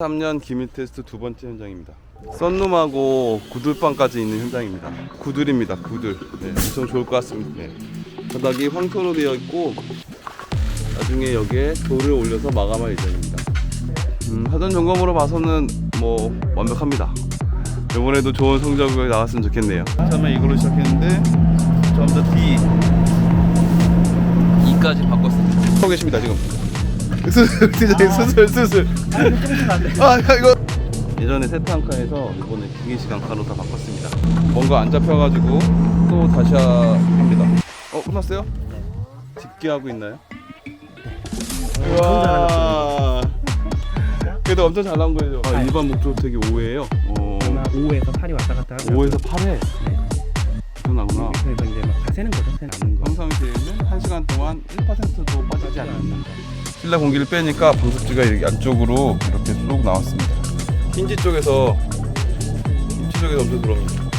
3년 기밀 테스트 두 번째 현장입니다. 썬룸하고 구들방까지 있는 현장입니다. 구들입니다. 구들. 네, 엄청 좋을 것 같습니다. 네. 바닥이 황토로 되어 있고 나중에 여기에 돌을 올려서 마감할 예정입니다. 음, 사전 점검으로 봐서는 뭐 완벽합니다. 이번에도 좋은 성적이 나왔으면 좋겠네요. 처음에 이걸로 시작했는데 점점 D 2까지 바꿨습니다. 하고 계십니다 지금. 수술, 팀장님 수술, 수술. 아, 야, 이거. 예전에 세트한칸에서 이번에 기계식 칸으로 다 바꿨습니다. 뭔가 안 잡혀가지고 또 다시 하- 합니다. 어, 끝났어요? 집계하고 있나요? 우와. 그래도 엄청 잘 나온 거예요. 아, 일반 목조택이 5회예요. 어, 아마 5에서 8이 왔다 갔다 하죠. 5에서 8회. 네. 엄청 나구나. 그래서 이제 막다 세는 거죠. 세 남는 거. 평상시에는 1시간 동안 1%도 빠지지 않는 실내 공기를 빼니까 방석지가 이렇게 안쪽으로 이렇게 쏙 나왔습니다. 힌지 쪽에서 힌지 쪽에서 엄청 들어옵니다.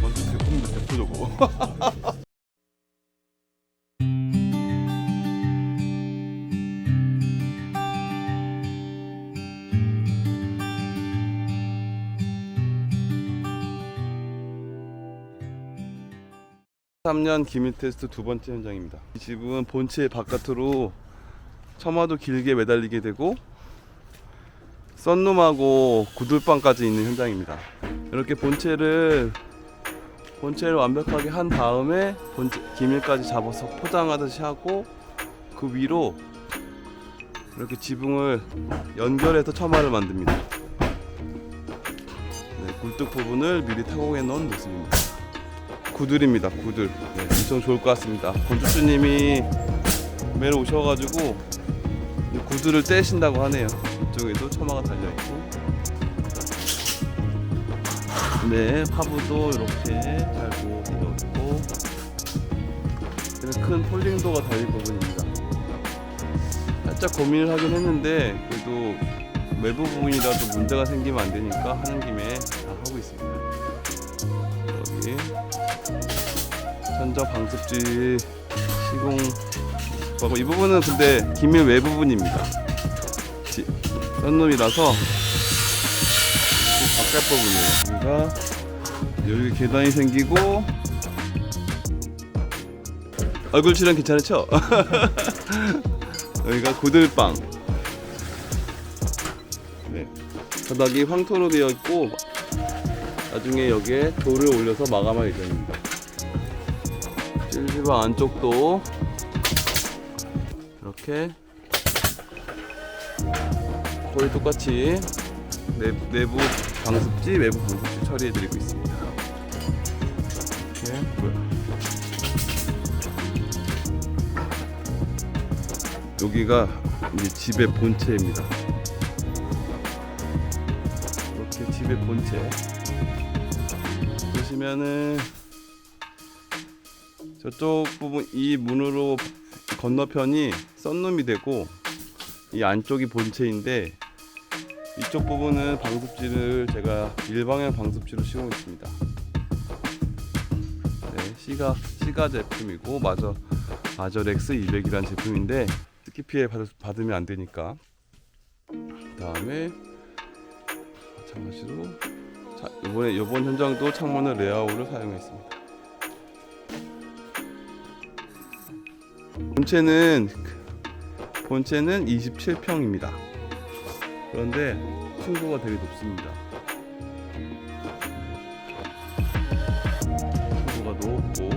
먼저 제품도 대표적으로. 삼년 기밀 테스트 두 번째 현장입니다. 이 집은 본체 바깥으로 처마도 길게 매달리게 되고 썬룸하고 구들방까지 있는 현장입니다. 이렇게 본체를 본체를 완벽하게 한 다음에 본체 기밀까지 잡아서 포장하듯이 하고 그 위로 이렇게 지붕을 연결해서 처마를 만듭니다. 네, 굴뚝 부분을 미리 타공해 놓은 모습입니다. 구들입니다. 구들. 네, 엄청 좋을 것 같습니다. 건축주님이 매일 오셔가지고 이 구들을 떼신다고 하네요. 이쪽에도 처마가 달려 있고. 네, 하부도 이렇게 잘 보호 되어 있고. 큰 폴딩도가 달린 부분입니다. 살짝 고민을 하긴 했는데 그래도 외부 부분이라도 문제가 생기면 안 되니까 하는 김에 다 하고 있습니다. 여기 천정 방습지 시공 하고 이 부분은 근데 기밀 외부분입니다. 지- 썬룸이라서 이 바깥 부분이에요. 여기가 여기 계단이 생기고 얼굴 출연 괜찮죠? 여기가 구들방. 네. 바닥이 황토로 되어 있고 나중에 여기에 돌을 올려서 마감할 예정입니다. 찔지방 안쪽도 이렇게 거의 똑같이 내부, 내부 방습지, 외부 방습지 처리해드리고 있습니다. 이렇게. 여기가 이제 집의 본체입니다. 이렇게 집의 본체. 보시면은 저쪽 부분 이 문으로 건너편이 썬룸이 되고 이 안쪽이 본체인데 이쪽 부분은 방습지를 제가 일방향 방습지로 시공했습니다. 네, 시가 시가 제품이고 마저 마저렉스 200이라는 제품인데 습기 피해 받, 받으면 안 되니까. 그다음에 마찬가지로 자, 이번에 이번 현장도 창문을 레아웃을 사용했습니다. 본체는 본체는 27평입니다. 그런데 층고가 되게 높습니다. 층고가 높고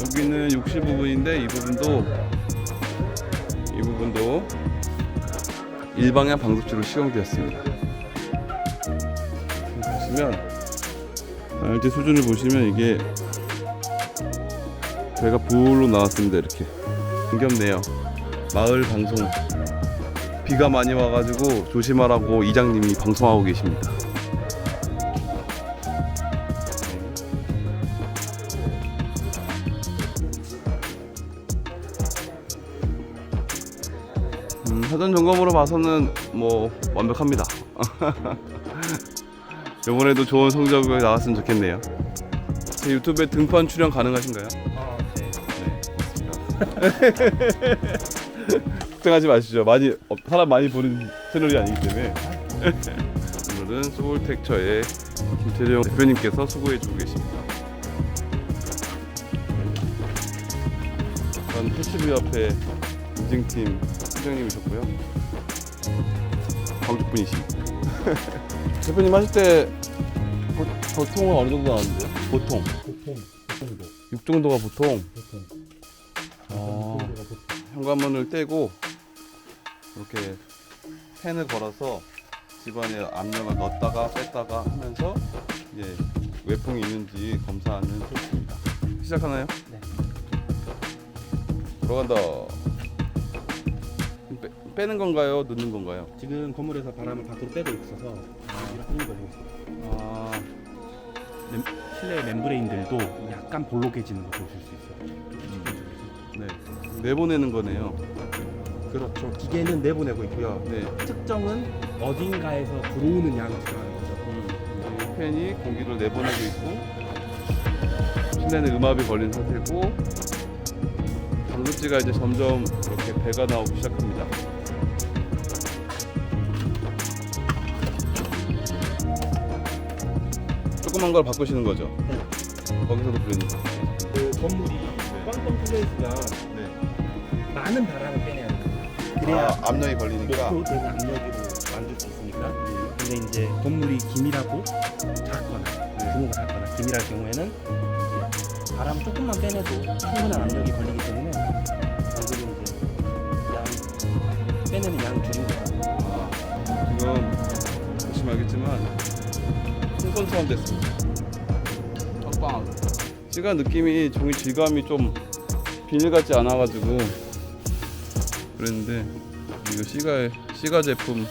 여기는 욕실 부분인데 이 부분도 이 부분도 일방향 방석주로 시공되었습니다. 보시면 알지 수준을 보시면 이게 배가 불로 나왔습니다 이렇게 흥겹네요. 마을 방송 비가 많이 와가지고 조심하라고 이장님이 방송하고 계십니다. 봐서는 뭐 완벽합니다. 이번에도 좋은 성적이 나왔으면 좋겠네요. 제 유튜브에 등판 출연 가능하신가요? 아, 네. 네, 걱정하지 마시죠. 많이 어, 사람 많이 보는 채널이 아니기 때문에 오늘은 소울텍처의 김태령 대표님께서 수고해주고 계십니다. 전 패치브 협회 인증팀 팀장님이셨고요. 광주 분이십니다. 대표님 하실 때 보, 보통은 어느 정도 나왔는데요? 보통 보통 정도. 6 정도가 보통 보통. 어. 현관문을 떼고 이렇게 펜을 걸어서 집안에 압력을 넣었다가 뺐다가 하면서 이제 외풍이 있는지 검사하는 테스트입니다. 시작하나요? 네. 들어간다. 빼, 빼는 건가요? 넣는 건가요? 지금 건물에서 바람을 밖으로 빼고 있어서 여기를 하는 거죠. 아, 멤, 실내 멤브레인들도 약간 볼록해지는 거 보실 수 있어요. 네. 내보내는 거네요. 그렇죠. 기계는 내보내고 있고요. 네. 특정은 어딘가에서 들어오는 양을 측정하는 거죠. 음, 이 팬이 공기를 내보내고 있고 실내는 음압이 걸린 상태고 방급지가 이제 점점 이렇게 배가 나오기 시작합니다. 조그만 걸 바꾸시는 거죠? 네. 거기서도 그랬는데. 그 건물이 꽝꽝 뚫려 있으면 네. 많은 바람을 빼내야 돼요. 그래야 아, 압력이 걸리니까. 목표 되는 압력으로 만들 수 있으니까. 근데 이제 건물이 기밀하고 작거나 네. 규모가 작거나 기밀할 경우에는 이제 바람 조금만 빼내도 충분한 압력이 걸리기 때문에 방금은 이제 양 빼내는 양 줄인 거야. 아, 지금 보시면 알겠지만 풍선처럼 됐습니다. 빵빵. 시가 느낌이 종이 질감이 좀 비닐 같지 않아가지고 그랬는데 이거 시가 시가 제품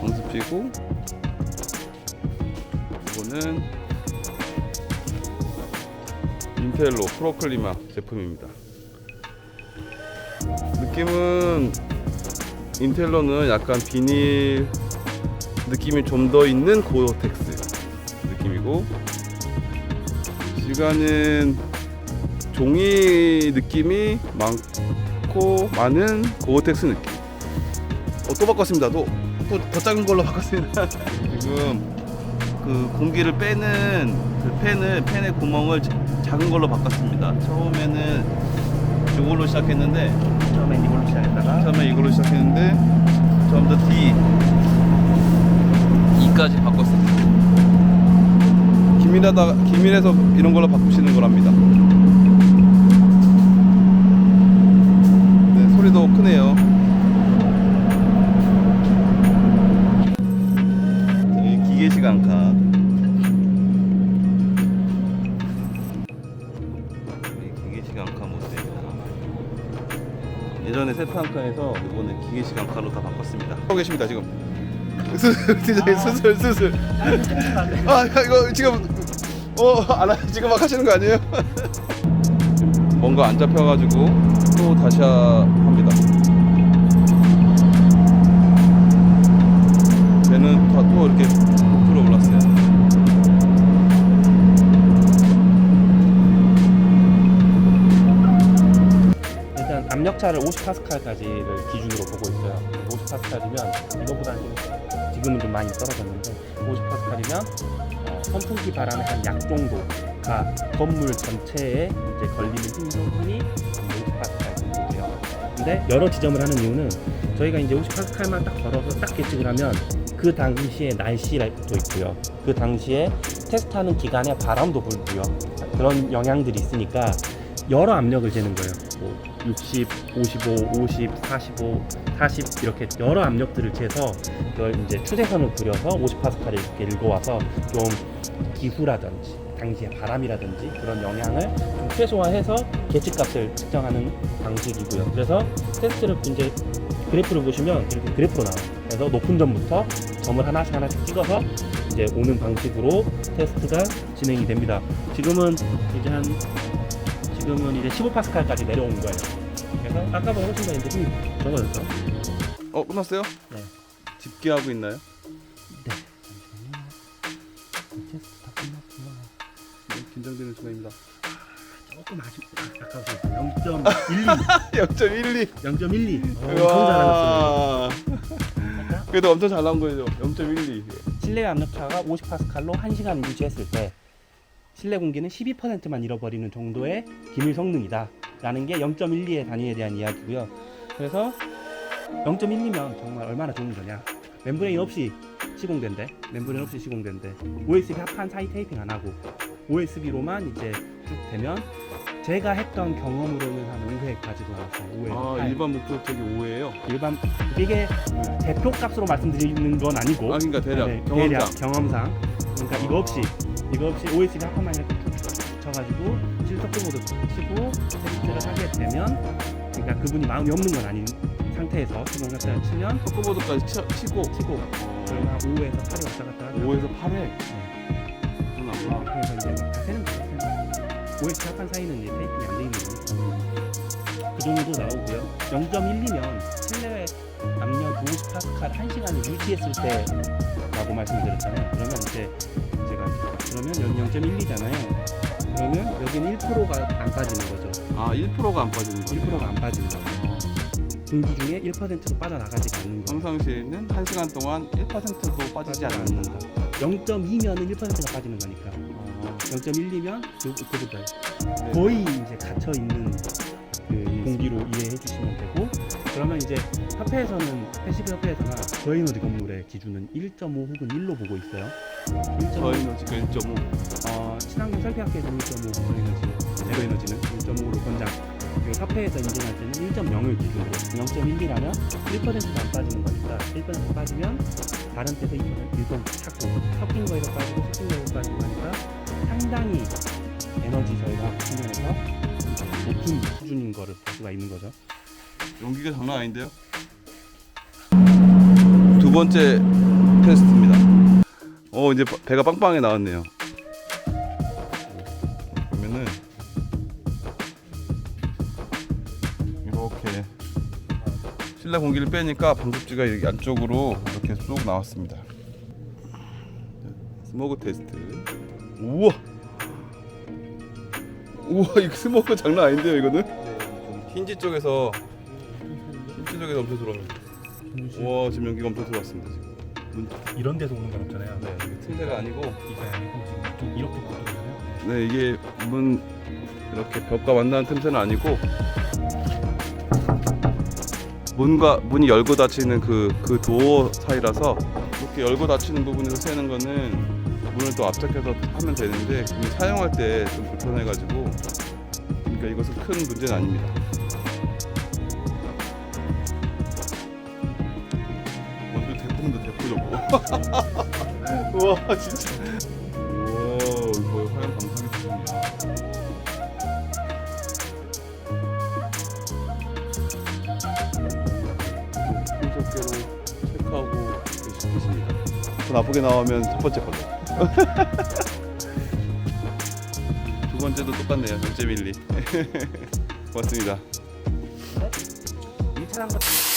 방습지고 이거는 인텔로 프로클리마 제품입니다. 느낌은 인텔러는 약간 비닐 느낌이 좀 더 있는 고텍스 느낌이고. 시간은 종이 느낌이 많고 많은 고텍스 느낌. 어, 또 바꿨습니다 또, 또 더 작은 걸로 바꿨습니다. 지금 그 공기를 빼는 그 펜을 펜의 구멍을 자- 작은 걸로 바꿨습니다. 처음에는 이걸로 시작했는데 처음엔 이걸로 시작했다가 처음에 이걸로 시작했는데 좀더 D. 2까지 바꿨어요. 기밀하다 기밀해서 이런 걸로 바꾸시는 거랍니다. 네, 소리도 크네요. 되게 기계식 안카. 이 기계식 안카 모델입니다. 예전에 세트 안카에서 이번에 기계식 안카로 다 바꿨습니다. 하고 계십니다 지금. 수술 수술 수술. 아 이거 지금 어안 지금 막 하시는 거 아니에요? 뭔가 안 잡혀가지고 또 다시 하- 합니다. 배는 다 또 이렇게 부풀어 올랐어요. 일단 압력차를 50파스칼까지를 기준으로 보고 있어요. 50파스칼이면 이거보다는 좀- 지금은 좀 많이 떨어졌는데 50파스칼이면 어, 선풍기 바람의 한 약 정도가 건물 전체에 이제 걸리는 힘 성분이 50파스칼 정도 돼요. 근데 여러 지점을 하는 이유는 저희가 이제 50파스칼만 딱 걸어서 딱 계측을 하면 그 당시에 날씨도 있고요. 그 당시에 테스트하는 기간에 바람도 불고요. 그런 영향들이 있으니까 여러 압력을 재는 거예요. 뭐 60, 55, 50, 45, 40 이렇게 여러 압력들을 재서 그걸 이제 추세선을 그려서 50파스칼을 이렇게 읽어와서 좀 기후라든지 당시의 바람이라든지 그런 영향을 좀 최소화해서 계측값을 측정하는 방식이고요. 그래서 테스트를 이제 그래프를 보시면 이렇게 그래프로 나와요. 그래서 높은 점부터 점을 하나씩 하나씩 찍어서 이제 오는 방식으로 테스트가 진행이 됩니다. 지금은 이제 한 지금은 이제 15파스칼까지 내려온 거예요. 그래서 아까보다 훨씬 더 힘이 적어졌죠. 어 끝났어요? 네. 집계하고 있나요? 네. 잠시만요. 테스트 다 끝났구나. 네, 긴장 예상되는 중간입니다. 조금 아쉽 아까워서 0.12 0.12. 0.12 어, 엄청 잘하셨어요 와. 그래도 엄청 잘 나온 거죠. 0.12. 실내 압력차가 50파스칼로 1시간 유지했을 때 실내 공기는 12%만 잃어버리는 정도의 기밀 성능이다 라는 게 0.12의 단위에 대한 이야기고요. 그래서 0.12면 정말 얼마나 좋은 거냐. 멤브레인 없이 시공된대. 멤브레인 없이 시공된대. OSB 합판 사이 테이핑 안 하고 OSB로만 이제 쭉 되면 제가 했던 경험으로는 한 5회까지도 나왔어요 5회 아 일반 목표적이 5예요. 일반 이게 대표 값으로 말씀드리는 건 아니고. 아 그러니까 대략 네, 경험상. 대략 경험상. 그러니까 이거 없이 이거 없이 OSB 합판만 이렇게 툭툭툭 쳐가지고 실속도모드 치고 테스트를 하게 되면 그러니까 그분이 마음이 없는 건 아닌 상태에서 자체를 치면 속도보드까지 치, 치고 치고 그러면 한 5에서 8이 왔다 갔다 하죠 5에서 8회. 네. 그렇구나. 그래서 이제 막 자세는 거예요 OSB 합판 사이는 이제 테이핑이 안 돼 있는 거니까 그 정도 나오고요 0.12면 실내 압력 50파스칼 1시간을 유지했을 때라고 말씀드렸잖아요 그러면 이제 제가 그러면 여기 0.12잖아요 그러면 여기는 1%가 안 빠지는 거죠. 아 1%가 안 빠지는 거예요. 1%가 안 빠지는 거죠. 공기 중에 1%도 빠져나가지 않는 거예요 평상시에는 1시간 동안 1%도 빠지지. 않는다. 0.2면은 1%가 빠지는 거니까. 아, 0.12면 그, 그보다 네. 거의 이제 갇혀 있는 그 공기로 이해해 주시면 되고 그러면 이제 협회에서는 패시브 협회에서는 저에너지 건물의 기준은 1.5 혹은 1로 보고 있어요. 1.5 저희는 지금 1.5. 어, 친환경 설비학회에서 1.5 저에너지 제로에너지는 1.5로 권장. 그리고 협회에서 인증할 때는 1.0을 기준으로 0.12라면 1%도 안 빠지는 거니까 1% 빠지면 다른 데서 2% 1% 찾고 섞인 거에서 빠지고 섞인 거에서 빠지고 하니까 상당히 에너지 저희가 측면에서 높은 수준인 거를 볼 수가 있는 거죠. 용기가 장난 아닌데요? 두 번째 테스트입니다. 어 이제 바- 배가 빵빵하게 나왔네요. 그러면은 이렇게 실내 공기를 빼니까 방습지가 이렇게 안쪽으로 이렇게 쏙 나왔습니다. 스모그 테스트. 우와. 우와 이거 스모그 장난 아닌데요 이거는? 힌지 쪽에서 힌지 쪽에서 엄청 들어옵니다. 우와 지금 연기가 엄청 들어왔습니다 지금. 문, 이런 데서 오는 건 없잖아요. 네 이게 틈새가 아니고 이게 아니고 지금 좀 이렇게. 네 이게 문 이렇게 벽과 만나는 틈새는 아니고 문과 문이 열고 닫히는 그 그 도어 사이라서 이렇게 열고 닫히는 부분에서 새는 거는 문을 또 압착해서 하면 되는데 사용할 때 좀 불편해가지고 그러니까 이것은 큰 문제는 아닙니다. 먼저 대포인데 대포 저거. 우와 진짜. 우와 이거 화양 방송이 좋습니다. 손석계로 체크하고 계십니다. 더 나쁘게 나오면 첫 번째 걸로. 두 번째도 똑같네요. 0.12. 고맙습니다. 이 차량 같은